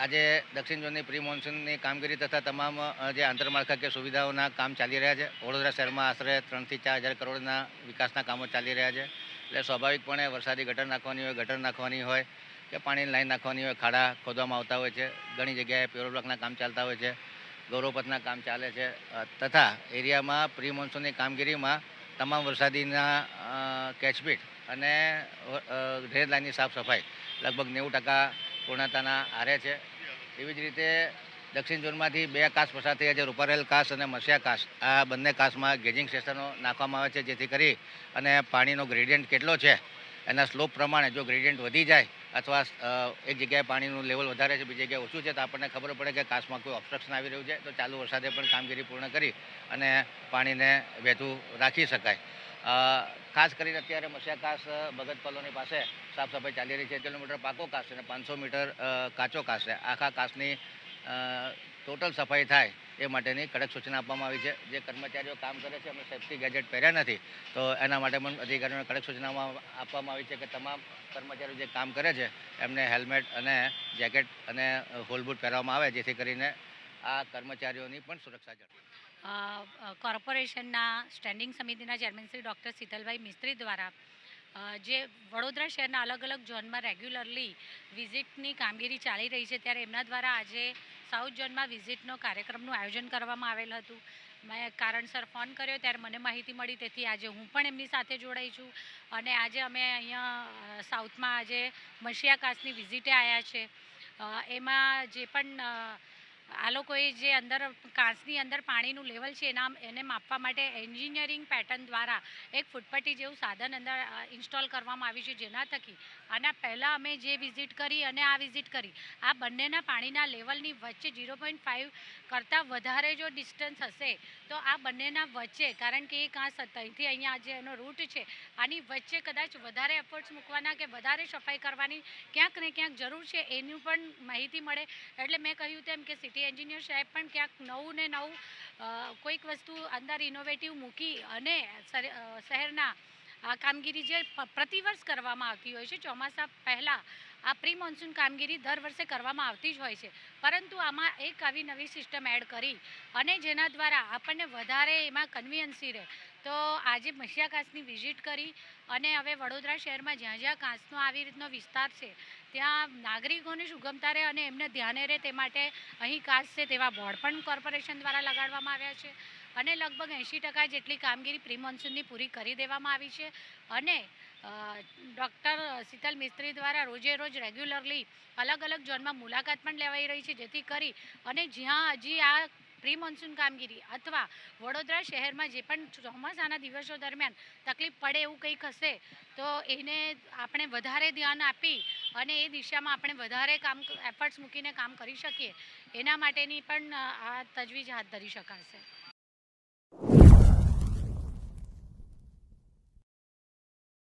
આજે દક્ષિણ ઝોનની પ્રી મોન્સૂનની કામગીરી તથા તમામ જે આંતરમાળખાકીય સુવિધાઓના કામ ચાલી રહ્યા છે. વડોદરા શહેરમાં આશરે ત્રણથી ચાર હજાર કરોડના વિકાસના કામો ચાલી રહ્યા છે. એટલે સ્વાભાવિકપણે વરસાદી ગટર નાખવાની હોય, ગટર નાખવાની હોય કે પાણીની લાઈન નાખવાની હોય, ખાડા ખોદવામાં આવતા હોય છે. ઘણી જગ્યાએ પ્યોર કામ ચાલતા હોય છે. ગૌરવપથના કામ ચાલે છે. તથા એરિયામાં પ્રી મોન્સૂનની કામગીરીમાં તમામ વરસાદીના કેચબીટ અને ડ્રેન લાઇનની સાફ સફાઈ લગભગ નેવું ટકા પૂર્ણતાના આરે છે. એવી જ રીતે દક્ષિણ ઝોનમાંથી બે કાસ પસાર થયા છે. રૂપારેલ કાસ અને મસિયા કાસ. આ બંને કાસમાં ગેજિંગ સ્ટેશનો નાખવામાં આવે છે, જેથી કરી અને પાણીનો ગ્રેડિયન્ટ કેટલો છે, એના સ્લોપ પ્રમાણે જો ગ્રેડિયન્ટ વધી જાય અથવા એક જગ્યાએ પાણીનું લેવલ વધારે છે, બીજી જગ્યાએ ઓછું છે, તો આપણને ખબર પડે કે કાસમાં કોઈ ઓબ્સ્ટ્રક્શન આવી રહ્યું છે, તો ચાલુ વરસાદે પણ કામગીરી પૂર્ણ કરી અને પાણીને વહેતું રાખી શકાય. ખાસ કરીને અત્યારે મસિયા કાસ ભગત કોલોની પાસે સાફ સફાઈ ચાલી રહી છે. કિલોમીટર પાકો કાસ છે અને પાંચસો મીટર કાચો કાસ છે. આખા કાસની ટોટલ સફાઈ થાય એ માટેની કડક સૂચના આપવામાં આવી છે. જે કર્મચારીઓ કામ કરે છે, એમને સેફ્ટી ગેજેટ પહેર્યા નથી, તો એના માટે પણ અધિકારીઓને કડક સૂચનામાં આપવામાં આવી છે કે તમામ કર્મચારીઓ જે કામ કરે છે, એમને હેલ્મેટ અને જેકેટ અને હોલબૂટ પહેરવામાં આવે, જેથી કરીને આ કર્મચારીઓની પણ સુરક્ષા જળવાય. કોર્પોરેશનના સ્ટેન્ડિંગ સમિતિના ચેરમેન શ્રી ડૉક્ટર શીતલભાઈ મિસ્ત્રી દ્વારા જે વડોદરા શહેરના અલગ અલગ ઝોનમાં રેગ્યુલરલી વિઝિટની કામગીરી ચાલી રહી છે, ત્યારે એમના દ્વારા આજે સાઉથ ઝોનમાં વિઝિટનો કાર્યક્રમનું આયોજન કરવામાં આવેલ હતું. મેં કારણસર ફોન કર્યો, ત્યારે મને માહિતી મળી, તેથી આજે હું પણ એમની સાથે જોડાઈ છું. અને આજે અમે અહીંયા સાઉથમાં આજે મશિયાકાશની વિઝિટે આવ્યા છે. એમાં જે પણ આ લોકોએ જે અંદર કાંસની અંદર પાણીનું લેવલ છે એના એને માપવા માટે એન્જિનિયરિંગ પેટર્ન દ્વારા એક ફૂટપટ્ટી જેવું સાધન અંદર ઇન્સ્ટોલ કરવામાં આવ્યું છે જેના થકી. આના પહેલાં અમે જે વિઝિટ કરી અને આ વિઝિટ કરી, આ બંનેના પાણીના લેવલની વચ્ચે ઝીરો પોઈન્ટ ફાઇવ કરતાં વધારે જો ડિસ્ટન્સ હશે, તો આ બંનેના વચ્ચે, કારણ કે એ કાંસ ત્યાંથી અહીંયા જે એનો રૂટ છે, આની વચ્ચે કદાચ વધારે એફર્ટ્સ મૂકવાના કે વધારે સફાઈ કરવાની ક્યાંક ને ક્યાંક જરૂર છે, એનું પણ માહિતી મળે. એટલે મેં કહ્યું તેમ કે સિટી એન્જિનિયર સાહેબ પણ ક્યાંક નવું ને નવું કોઈક વસ્તુ અંદર ઇનોવેટિવ મૂકી અને શહેરના આ કામગીરી જે પ્રતિવર્ષ કરવામાં આવતી હોય છે, ચોમાસા પહેલાં આ પ્રી મોન્સૂન કામગીરી દર વર્ષે કરવામાં આવતી જ હોય છે. પરંતુ આમાં એક આવી નવી સિસ્ટમ એડ કરી અને જેના દ્વારા આપણને વધારે એમાં કન્વિયન્સી રહે. તો આજે મસિયા કાંસની વિઝિટ કરી અને હવે વડોદરા શહેરમાં જ્યાં જ્યાં કાંસનો આવી રીતનો વિસ્તાર છે ત્યાં નાગરિકોને સુગમતા રહે અને એમને ધ્યાને રહે તે માટે અહીં કાચ છે તેવા બોર્ડ પણ કોર્પોરેશન દ્વારા લગાડવામાં આવ્યા છે. અને લગભગ એંશી ટકા જેટલી કામગીરી પ્રી મોન્સૂનની પૂરી કરી દેવામાં આવી છે. અને ડૉક્ટર શીતલ મિસ્ત્રી દ્વારા રોજે રોજ રેગ્યુલરલી અલગ અલગ ઝોનમાં મુલાકાત પણ લેવાઈ રહી છે, જેથી કરી અને જ્યાં હજી આ પ્રી મોન્સૂન કામગીરી અથવા વડોદરા શહેરમાં જે પણ ચોમાસાના દિવસો દરમિયાન તકલીફ પડે એવું કંઈક હશે, તો એને આપણે વધારે ધ્યાન આપી અને એ દિશામાં આપણે વધારે કામ એફર્ટ્સ મૂકીને કામ કરી શકીએ, એના માટેની પણ આ તજવીજ હાથ ધરી શકાશે.